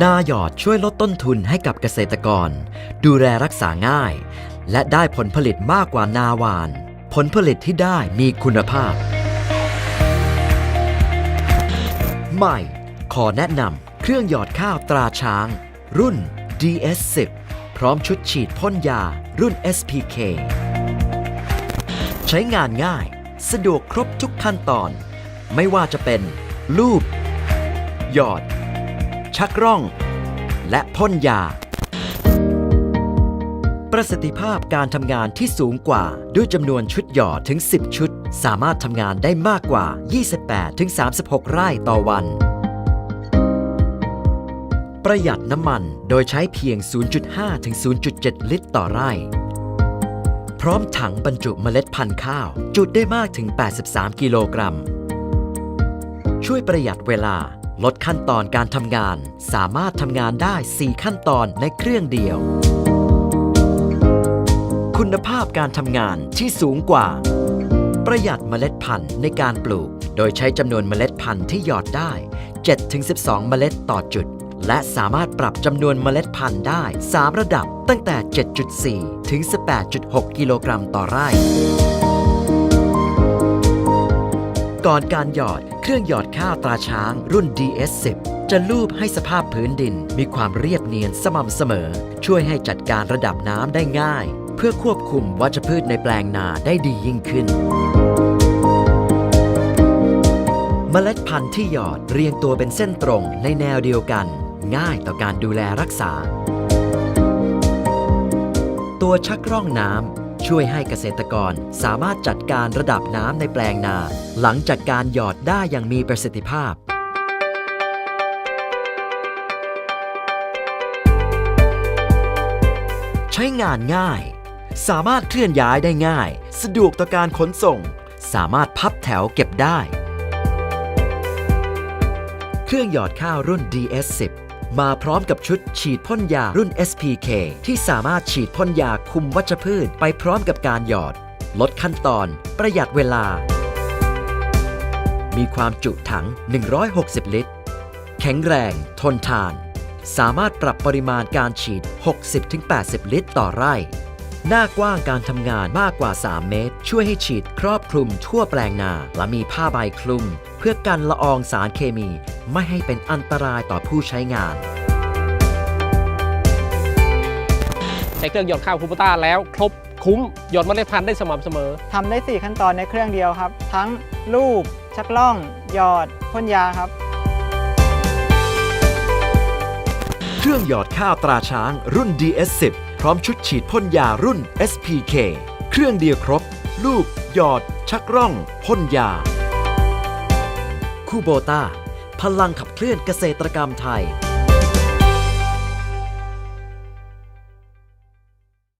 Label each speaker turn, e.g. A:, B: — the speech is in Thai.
A: นาหยอดช่วยลดต้นทุนให้กับเกษตรกร ดูแลรักษาง่าย และได้ผลผลิตมากกว่านาหวาน ผลผลิตที่ได้มีคุณภาพ ใหม่ ขอแนะนำเครื่องหยอดข้าวตราช้าง รุ่น DS10 พร้อมชุดฉีดพ่นยารุ่น SPK ใช้งานง่าย สะดวกครบทุกขั้นตอน ไม่ว่าจะเป็น ลูบ หยอด ชักร่อง และพ่นยา ประสิทธิภาพการทำงานที่สูงกว่า ด้วยจำนวนชุดหยอดถึง 10 ชุด สามารถทำงานได้มากกว่า 28-36 ไร่ต่อวัน ประหยัดน้ำมันโดยใช้เพียง 0.5-0.7 ลิตรต่อไร่ พร้อมถังบรรจุเมล็ดพันธุ์ข้าว จุดได้มากถึง 83 กิโลกรัมช่วยประหยัดเวลา ลดขั้นตอนการทำงาน สามารถทำงานได้ 4 ขั้นตอนในเครื่องเดียว คุณภาพการทำงานที่สูงกว่า ประหยัดเมล็ดพันธุ์ในการปลูก โดยใช้จำนวนเมล็ดพันธุ์ที่หยอดได้ 7-12 เมล็ดต่อจุด และสามารถปรับจำนวนเมล็ดพันธุ์ได้ 3 ระดับตั้งแต่ 7.4 ถึง 18.6 กิโลกรัมต่อไร่ ก่อนการหยอด เครื่องหยอดข้าวตราช้างรุ่น DS10 จะลูบให้สภาพพื้นดิน มีความเรียบเนียนสม่ำเสมอ ช่วยให้จัดการระดับน้ำได้ง่าย เพื่อควบคุมวัชพืชในแปลงนาได้ดียิ่งขึ้นเมล็ดพันธุ์ที่หยอดเรียงตัวเป็นเส้นตรงในแนวเดียวกัน ง่ายต่อการดูแลรักษา ตัวชักร่องน้ำ ช่วยให้เกษตรกรสามารถจัดการระดับน้ำในแปลงนา หลังจากการหยอดได้อย่างมีประสิทธิภาพ ใช้งานง่าย สามารถเคลื่อนย้ายได้ง่าย สะดวกต่อการขนส่ง สามารถพับแถวเก็บได้ เครื่องหยอดข้าวรุ่น DS10 มาพร้อมกับชุดฉีดพ่นยารุ่น SPK ที่สามารถฉีดพ่นยาคุมวัชพืชไปพร้อมกับการหยอด ลดขั้นตอน ประหยัดเวลา มีความจุถัง 160 ลิตร แข็งแรง ทนทาน สามารถปรับปริมาณการฉีด 60-80 ลิตรต่อไร่ หน้ากว้างการทำงานมากกว่า 3 เมตร ช่วยให้ฉีดครอบคลุมทั่วแปลงนา และมีผ้าใบคลุม เพื่อกันละอองสารเคมี ไม่ให้เป็นอันตรายต่อผู้ใช้งาน
B: ใช้เครื่องหยอดข้าวคูปต้าแล้วครบคุ้มหยอดเมล็ดพันธุ์ได้สม่ำเสมอ
C: ทำได้ 4 ขั้นตอนในเครื่องเดียวครับ ทั้งลูบชักล่องหยอดพ่นยาครับ
A: เครื่องหยอดข้าวตราช้างรุ่น DS10 พร้อมชุดฉีดพ่นยารุ่น SPK เครื่องเดียวครบ ลูกหยอด ชักร่องพ่นยาคูโบตา พลังขับเคลื่อนเกษตรกรรมไทย